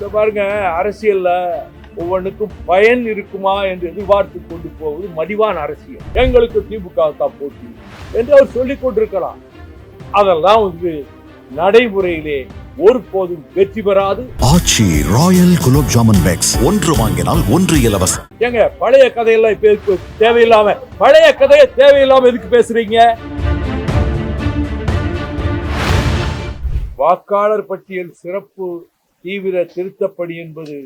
இந்த பாருங்க அரசியல்ல ஒவ்வொன்றுக்கும் பயன் இருக்குமா என்று எதிர்பார்த்து கொண்டு போவது மடிவான அரசியல். எங்களுக்கு திமுக தான் போட்டி என்று அவர் சொல்லிக் கொண்டிருக்கலாம். அதெல்லாம் வந்து நடைமுறையிலே ஒருபோதும் வெற்றி பெறாது. Aachi royal gulab jamun packs. ஒன்று வாங்கினால் ஒன்று இலவசம். ஏங்க பழைய கதையெல்லாம் இப்ப தேவையில்லாம பழைய கதையை தேவையில்லாம எதுக்கு பேசுறீங்க? வாக்காளர் பட்டியல் சிறப்பு தீவிர திருத்தப்படி என்பது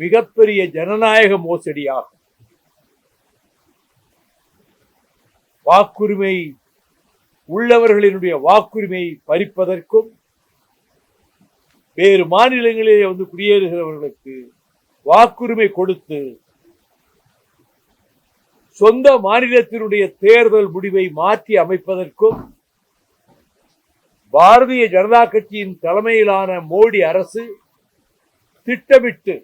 மிகப்பெரிய ஜனநாயக மோசடியாகும். வாக்குரிமை உள்ளவர்களினுடைய வாக்குரிமை பறிப்பதற்கும் வேறு மாநிலங்களிலே வந்து குடியேறுகிறவர்களுக்கு வாக்குரிமை கொடுத்து சொந்த மாநிலத்தினுடைய தேர்தல் முடிவை மாற்றி அமைப்பதற்கும் பாரதிய ஜனதா கட்சியின் தலைமையிலான மோடி அரசு திட்டமிட்டு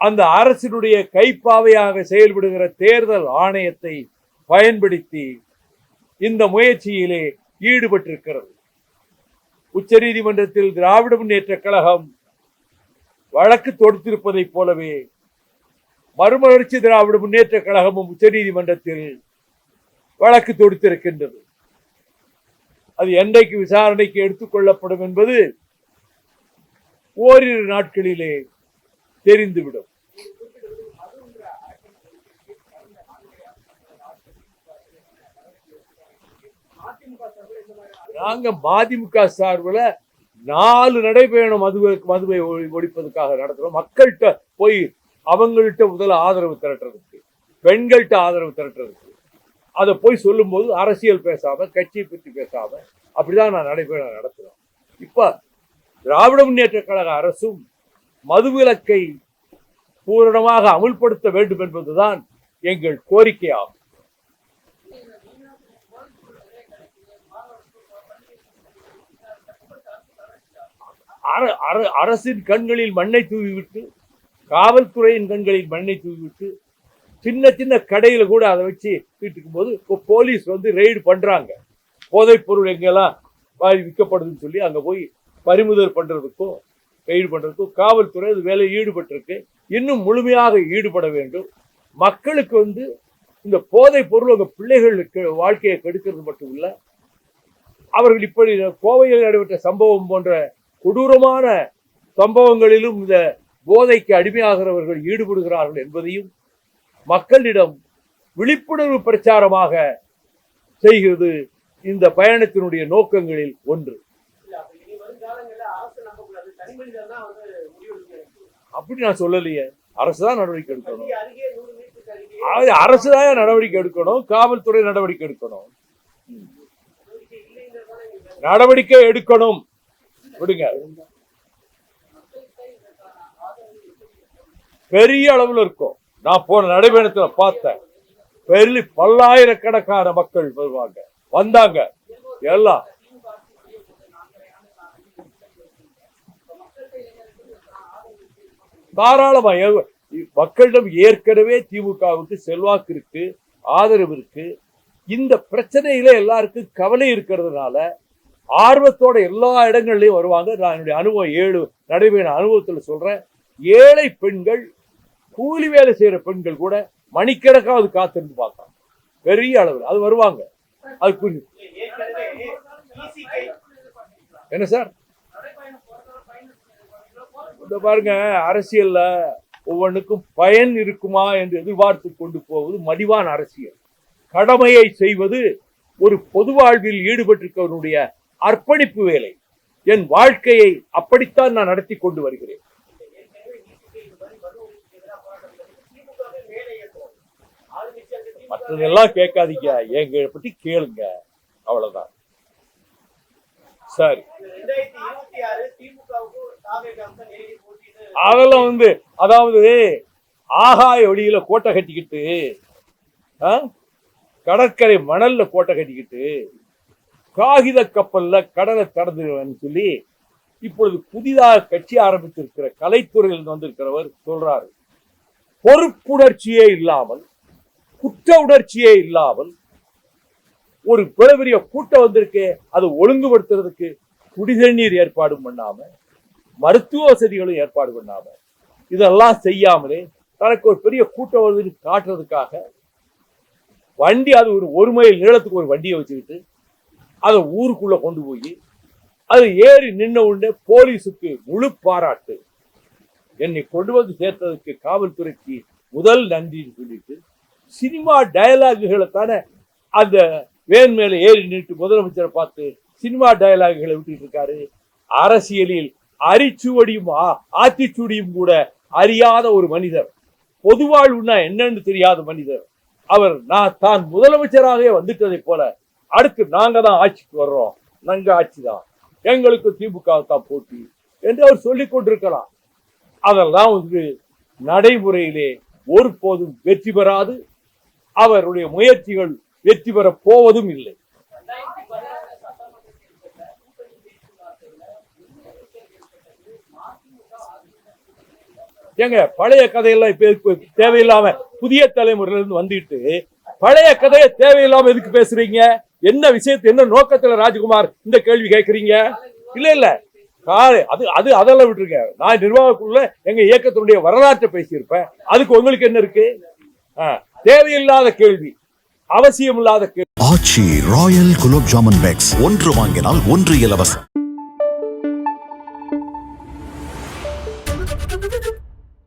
அந்த அரசினுடைய கைப்பாவையாக செயல்படுகிற தேர்தல் ஆணையத்தை பயன்படுத்தி இந்த முயற்சியிலே ஈடுபட்டிருக்கிறது. உச்சநீதிமன்றத்தில் திராவிட முன்னேற்ற கழகம் வழக்கு தொடுத்திருப்பதைப் போலவே மறுமலர்ச்சி திராவிட முன்னேற்ற கழகமும் உச்சநீதிமன்றத்தில் வழக்கு தொடுத்திருக்கின்றது. அது என்றைக்கு விசாரணைக்கு எடுத்துக்கொள்ளப்படும் என்பது ஓரிரு நாட்களிலே தெரிந்துவிடும். நாங்க மதிமுக சார்பில் நாலு நடைபயணம் மதுவை மதுவை ஒழிப்பதுக்காக நடத்துறோம். மக்கள்கிட்ட போய் அவங்கள்ட்ட முதல்ல ஆதரவு திரட்டுறதுக்கு பெண்கள்கிட்ட ஆதரவு திரட்டுறதுக்கு. அதை போய் சொல்லும்போது அரசியல் பேசாமல் கட்சியை பற்றி பேசாம அப்படிதான் நான் நடைபெற நடத்துறோம் இப்போ திராவிட முன்னேற்ற கழக அரசும் மதுவிலக்கை பூரணமாக அமுல்படுத்த வேண்டும் என்பதுதான் எங்கள் கோரிக்கையாகும். அர- அர- அரசின் கண்களில் மண்ணை தூவிவிட்டு காவல்துறையின் கண்களில் மண்ணை தூவிவிட்டு சின்ன சின்ன கடையில் கூட அதை வச்சு வீட்டுக்கும் போது இப்போ போலீஸ் வந்து ரெய்டு பண்ணுறாங்க போதைப்பொருள் எங்கெல்லாம் விற்கப்படுதுன்னு சொல்லி அங்கே போய் பறிமுதல் பண்ணுறதுக்கும் ரெய்டு பண்ணுறதுக்கும் காவல்துறை அது வேலையில் ஈடுபட்டிருக்கு. இன்னும் முழுமையாக ஈடுபட வேண்டும். மக்களுக்கு வந்து இந்த போதைப் பொருள் உங்க பிள்ளைகளுக்கு வாழ்க்கையை கெடுக்கிறது மட்டும் இல்லை அவர்கள் இப்படி கோவையில் நடைபெற்ற சம்பவம் போன்ற கொடூரமான சம்பவங்களிலும் இந்த போதைக்கு அடிமையாகிறவர்கள் ஈடுபடுகிறார்கள் என்பதையும் மக்களிடம் விழிப்புணர்வு பிரச்சாரமாக செய்கிறது இந்த பயணத்தினுடைய நோக்கங்களில் ஒன்று. அப்படி நான் சொல்லலையே. அரசு தான் நடவடிக்கை எடுக்கணும். அரசு தான் நடவடிக்கை எடுக்கணும். காவல்துறை நடவடிக்கை எடுக்கணும். நடவடிக்கை எடுக்கணும். விடுங்க. பெரிய அளவுல இருக்கும். நான் போன நடைபயணத்தில் பார்த்தேன். பெரிய பல்லாயிரக்கணக்கான மக்கள் வருவாங்க. வந்தாங்க. எல்லாம். தாராளமா மக்களிடம் ஏற்கனவே திமுகவுக்கு செல்வாக்கு இருக்கு ஆதரவு இருக்கு. இந்த பிரச்சனையில எல்லாருக்கும் கவலை இருக்கிறதுனால ஆர்வத்தோட எல்லா இடங்கள்லையும் வருவாங்க. நான் என்னுடைய அனுபவம் ஏழு நடைபெற அனுபவத்தில் சொல்றேன். ஏழை பெண்கள் கூலி வேலை செய்கிற பெண்கள் கூட மணிக்கணக்காவது காத்திருந்து பார்க்கலாம். பெரிய அளவில். அது வருவாங்க. அது புரியுது என்ன சார்? இந்த பாருங்க அரசியல்ல ஒவ்வொன்றுக்கும் பயன் இருக்குமா என்று எதிர்பார்த்து கொண்டு போவது மடிவான அரசியல். கடமையை செய்வது ஒரு பொது வாழ்வில் ஈடுபட்டிருக்கவனுடைய அர்ப்பணிப்பு வேலை. என் வாழ்க்கையை அப்படித்தான் நான் நடத்தி கொண்டு வருகிறேன். மற்றதெல்லாம் கேட்காதீங்க. எங்களை பற்றி கேளுங்க. அவ்வளவுதான். சரி. அதெல்லாம் வந்து அதாவது ஆகாய வழியில கோட்டை கட்டிக்கிட்டு கடற்கரை மணல்ல கோட்டை கட்டிக்கிட்டு காகித கப்பல்ல கடலை கடந்துருவேன்னு சொல்லி இப்பொழுது புதிதாக கட்சி ஆரம்பித்திருக்கிற கலைத்துறையில் வந்திருக்கிறவர் சொல்றாரு. பொறுப்புணர்ச்சியே இல்லாமல் குற்ற உணர்ச்சியே இல்லாமல் ஒரு பெரிய பெரிய கூட்டம் வந்திருக்கு அதை ஒழுங்குபடுத்துறதுக்கு குடிதண்ணீர் ஏற்பாடும் பண்ணாம மருத்துவ வசதிகளும் ஏற்பாடு பண்ணாம இதெல்லாம் செய்யாமலே தனக்கு ஒரு பெரிய கூட்டம் வருதுன்னு காட்டுறதுக்காக வண்டி அது ஒரு ஒரு மைல் நீளத்துக்கு ஒரு வண்டியை வச்சுக்கிட்டு அதை ஊருக்குள்ள கொண்டு போய் அது ஏறி நின்ன உடனே போலீஸுக்கு முழு பாராட்டு. என்னை கொண்டு வந்து சேர்த்ததுக்கு காவல்துறைக்கு முதல் நன்றின்னு சொல்லிட்டு சினிமா டயலாகுகளை தானே அந்த வேன் மேலே ஏறி நின்று முதலமைச்சரை பார்த்து சினிமா டயலாகுகளை விட்டுட்டு இருக்காரு. அரசியலில் அரிச்சுவடியும் ஆ- கூட அறியாத ஒரு மனிதர். பொதுவாழ்வுனா என்னன்னு தெரியாத மனிதர். அவர் நான் தான் முதலமைச்சராகவே வந்துட்டதை போல அடுத்து நாங்க தான் ஆட்சிக்கு வர்றோம். நாங்க ஆட்சி தான். எங்களுக்கு திமுக தான் போட்டி என்று அவர் சொல்லிக் கொண்டிருக்கலாம். அதெல்லாம் வந்து நடைமுறையிலே ஒருபோதும் வெற்றி பெறாது. அவருடைய முயற்சிகள் வெற்றி பெறப் போவதும் இல்லை. ஏங்க பழைய கதையெல்லாம் இப்ப தேவையில்லாம புதிய தலைமுறையில இருந்து வந்துட்டு பழைய கதையை தேவையில்லாம எதுக்கு பேசுறீங்க? என்ன விஷயத்து என்ன நோக்கத்துல ராஜ்குமார் இந்த கேள்வி கேட்கறீங்க? இல்ல இல்ல. காலை அது அது அதெல்லாம் விட்டுருங்க. நான் நிர்வாகக்குள்ள எங்க இயக்கத்தினுடைய வரலாற்றை பேசியிருப்பேன். அதுக்கு உங்களுக்கு என்ன இருக்கு? தேவையில்லாத கேள்வி அவசியம் இல்லாத கேள்வி. ஆட்சி ராயல் குலோப் ஜாமன் பேக்ஸ் ஒன்று வாங்கினால் ஒன்று இலவசம்.